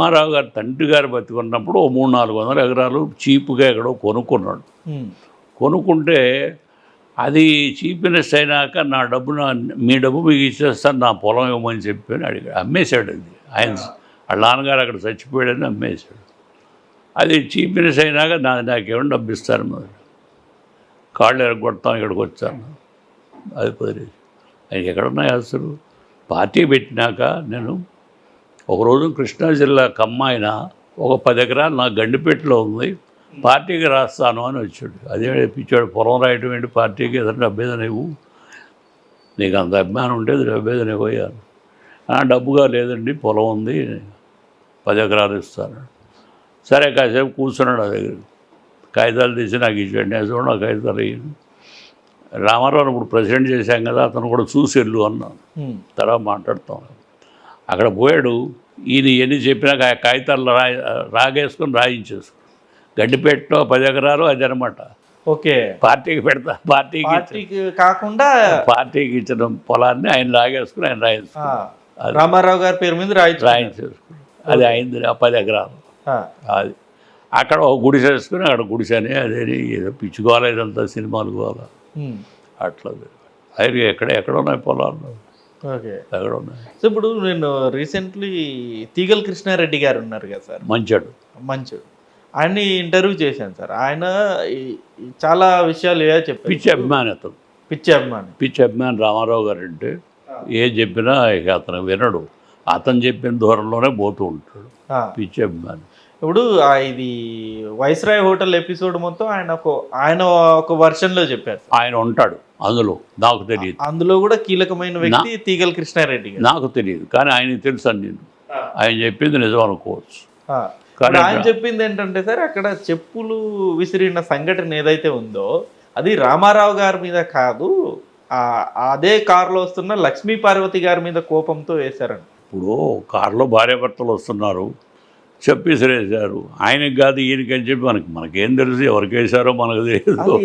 రామారావు గారు తండ్రి గారు బతికున్నప్పుడు ఓ మూడు నాలుగు వందల ఎకరాలు చీపుగా ఎక్కడో కొనుక్కున్నాడు. కొనుక్కుంటే అది చీపినెస్ అయినాక నా డబ్బు నా మీ డబ్బు మీకు ఇచ్చేస్తాను నా పొలం ఇవ్వమని చెప్పి అని అడిగాడు. అమ్మేశాడు అది. ఆయన వాళ్ళ నాన్నగారు అక్కడ చచ్చిపోయాడని అమ్మేశాడు. అది చీపినెస్ అయినాక నా నాకేమైనా డబ్బు ఇస్తారు మరి. కాళ్ళు ఎరగొడతాం ఇక్కడికి వచ్చాను అది కుదిరేది. ఆయన ఎక్కడున్నాయి అసలు? పార్టీ పెట్టినాక నేను ఒకరోజు కృష్ణా జిల్లా కమ్మాయిన ఒక పది ఎకరాలు నా గండిపేటలో ఉంది పార్టీకి రాస్తాను అని వచ్చాడు. అదే పిచ్చాడు పొలం రాయటం ఏంటి? పార్టీకి ఏదైనా డబ్బేదని ఇవ్వు. నీకు అంత అభిమానం ఉంటే డబ్బేదని ఇవ్వయాను "ఆ, డబ్బుగా లేదండి పొలం ఉంది పది ఎకరాలు ఇస్తాను. సరే కాసేపు కూర్చున్నాడు ఆ దగ్గర. కాగితాలు తీసి నాకు ఇచ్చాడు. నేను చూడండి ఆ కాగితాలు ఇయ్యను రామారావు ఇప్పుడు ప్రెసిడెంట్ చేశాం కదా అతను కూడా చూసి వెళ్ళు అన్నాను. తర్వాత మాట్లాడతాం. అక్కడ పోయాడు. ఈయన ఎన్ని చెప్పినాక ఆ కాగితాలు రా రాగేసుకొని రాయించేసుకుని గడ్డిపేటలో పది ఎకరాలు అది అనమాట ఓకే. పార్టీకి పెడతా పార్టీకి పార్టీకి కాకుండా పార్టీకి ఇచ్చిన పొలాన్ని ఆయన లాగేసుకుని ఆయన ఆ, రాయించుకుని రామారావు గారి పేరు మీద రాయించు రాయించేసుకుని అది అయింది ఆ పది ఎకరాలు. అది. అక్కడ ఒక గుడిసె వేసుకుని అక్కడ గుడిసెని అదేని ఏదో పిచ్చుకోవాలి ఇదంతా సినిమాలు కావాలి అట్లా అది. ఎక్కడ ఎక్కడ ఉన్నాయి పొలాలు? ఓకే. ఉన్నాయి సో ఇప్పుడు నేను రీసెంట్లీ తీగల్ కృష్ణారెడ్డి గారు ఉన్నారు కదా సార్? మంచాడు. మంచు ఆయన్ని ఇంటర్వ్యూ చేశాను సార్. ఆయన చాలా విషయాలు ఏ చెప్పారు. పిచ్చి అభిమాని అతను పిచ్చి అభిమాని. పిచ్చి అభిమాని రామారావు గారు అంటే ఏం చెప్పినా ఇక అతను వినడు. అతను చెప్పిన దూరంలోనే పోతూ ఉంటాడు. పిచ్చి అభిమాని. ఇప్పుడు ఆ ఇది వైస్రాయ్ హోటల్ ఎపిసోడ్ మొత్తం ఆయన ఒక ఆయన ఒక version లో చెప్పారు. ఆయన ఉంటాడు అందులో నాకు తెలియదు. అందులో కూడా కీలకమైన వ్యక్తి తీగల్ కృష్ణారెడ్డి నాకు తెలియదు కానీ ఆయనకి తెలుసు నేను ఆయన చెప్పింది నిజం అనుకోవచ్చు. కానీ ఆయన చెప్పింది ఏంటంటే సార్ అక్కడ చెప్పులు విసిరిన సంఘటన ఏదైతే ఉందో అది రామారావు గారి మీద కాదు ఆ అదే కారులో వస్తున్న లక్ష్మీ పార్వతి గారి మీద కోపంతో వేశారంట. ఇప్పుడు కారులో భార్యాభర్తలు వస్తున్నారు. చెప్పేసిరేసారు ఆయనకి కాదు ఈయనకి అని చెప్పి మనకి మనకేం తెలుసు ఎవరికి వేశారో మనకు తెలియదు